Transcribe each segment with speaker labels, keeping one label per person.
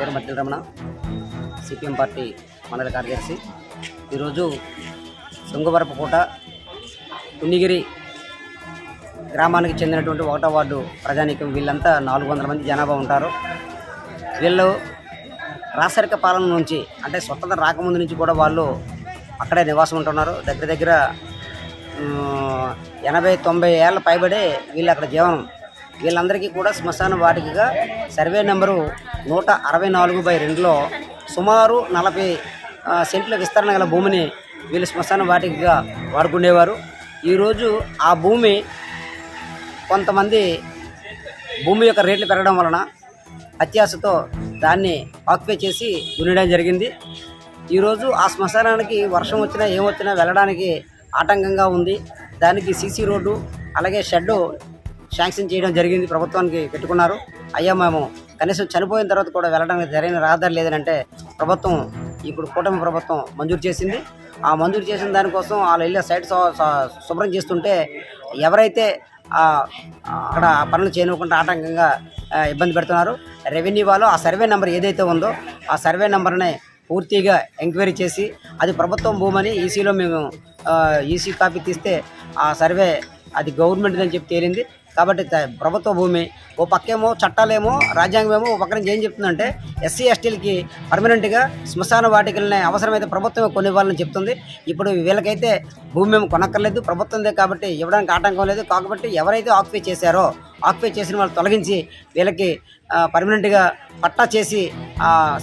Speaker 1: పేరు మట్టి Ramana CPM party మండల కార్యదర్శి. ఈరోజు శృంగవరపుకోట పుణ్యగిరి గ్రామానికి చెందినటువంటి ఒకటో వార్డు ప్రజానీకం వీళ్ళంతా నాలుగు వందల మంది జనాభా ఉంటారు. వీళ్ళు రాసరిక పాలన నుంచి అంటే స్వతంత్ర రాకముందు నుంచి కూడా వాళ్ళు అక్కడే నివాసం ఉంటున్నారు. దగ్గర దగ్గర ఎనభై తొంభై ఏళ్ళ పైబడే వీళ్ళు అక్కడ జీవనం వీళ్ళందరికీ కూడా శ్మశాన వాటికగా సర్వే నెంబరు నూట అరవై నాలుగు బై రెండులో సుమారు నలభై సెంట్ల విస్తరణ గల భూమిని వీళ్ళు శ్మశాన వాటికగా వాడుకునేవారు. ఈరోజు ఆ భూమి కొంతమంది భూమి యొక్క రేట్లు పెరగడం వలన అత్యాశతో దాన్ని ఆక్యుపై చేసి దున్నడం జరిగింది. ఈరోజు ఆ శ్మశానానికి వర్షం వచ్చినా ఏమొచ్చినా వెళ్ళడానికి ఆటంకంగా ఉంది. దానికి సీసీ రోడ్డు అలాగే షెడ్డు శాంక్షన్ చేయడం జరిగింది ప్రభుత్వానికి పెట్టుకున్నారు. అయ్యా మేము కనీసం చనిపోయిన తర్వాత కూడా వెళ్ళడానికి సరైన రహదారి లేదనంటే ప్రభుత్వం ఇప్పుడు కూటమి ప్రభుత్వం మంజూరు చేసింది. ఆ మంజూరు చేసిన దానికోసం వాళ్ళు వెళ్ళే సైట్ శుభ్రం చేస్తుంటే ఎవరైతే అక్కడ పనులు చేయనివ్వకుండా ఆటంకంగా ఇబ్బంది పెడుతున్నారు రెవెన్యూ వాళ్ళు ఆ సర్వే నెంబర్ ఏదైతే ఉందో ఆ సర్వే నెంబర్ని పూర్తిగా ఎంక్వైరీ చేసి అది ప్రభుత్వం భూమని ఈసీలో మేము ఈసీ కాపీ తీస్తే ఆ సర్వే అది గవర్నమెంట్ అని చెప్పి తేలింది. కాబట్టి ప్రభుత్వ భూమి ఓ పక్కేమో చట్టాలేమో రాజ్యాంగమేమో ఓ పక్కన ఏం చెప్తుందంటే ఎస్సీ ఎస్టీలకి పర్మనెంట్గా శ్మశాన వాటికల్ని అవసరమైతే ప్రభుత్వమే కొనివ్వాలని చెప్తుంది. ఇప్పుడు వీళ్ళకైతే భూమి మేము కొనక్కర్లేదు ప్రభుత్వందే కాబట్టి ఇవ్వడానికి ఆటంకం లేదు. కాబట్టి ఎవరైతే ఆక్యుపై చేశారో ఆక్యుపై చేసిన వాళ్ళు తొలగించి వీళ్ళకి పర్మనెంట్గా పట్టా చేసి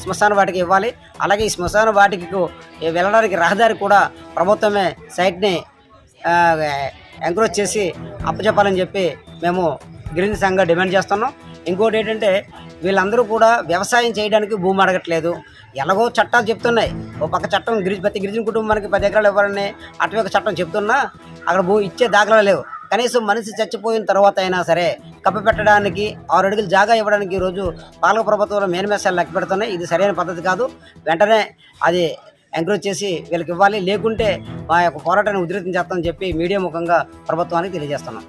Speaker 1: శ్మశాన వాటికి ఇవ్వాలి. అలాగే ఈ శ్మశాన వాటికి వెళ్ళడానికి రహదారి కూడా ప్రభుత్వమే సైట్ని ఎంకరేజ్ చేసి అప్పచెప్పాలని చెప్పి మేము గిరిజన సంఘంగా డిమాండ్ చేస్తున్నాం. ఇంకోటి ఏంటంటే వీళ్ళందరూ కూడా వ్యవసాయం చేయడానికి భూమి అడగట్లేదు. ఎలాగో చట్టాలు చెప్తున్నాయి. ఓ పక్క చట్టం గిరిజ ప్రతి గిరిజన కుటుంబానికి పది ఎకరాలు ఇవ్వాలని అటవీ ఒక చట్టం చెప్తున్నా అక్కడ భూ ఇచ్చే దాఖలా లేవు. కనీసం మనిషి చచ్చిపోయిన తర్వాత అయినా సరే కప్ప పెట్టడానికి ఆరు అడుగులు జాగా ఇవ్వడానికి ఈరోజు పాలక ప్రభుత్వంలో మేనిమేసాలు లెక్క పెడుతున్నాయి. ఇది సరైన పద్ధతి కాదు. వెంటనే అది ఎంకరేజ్ చేసి వీళ్ళకి ఇవ్వాలి. లేకుంటే మా యొక్క పోరాటాన్ని ఉధృతం చేస్తామని చెప్పి మీడియా ముఖంగా ప్రభుత్వానికి తెలియజేస్తున్నాం.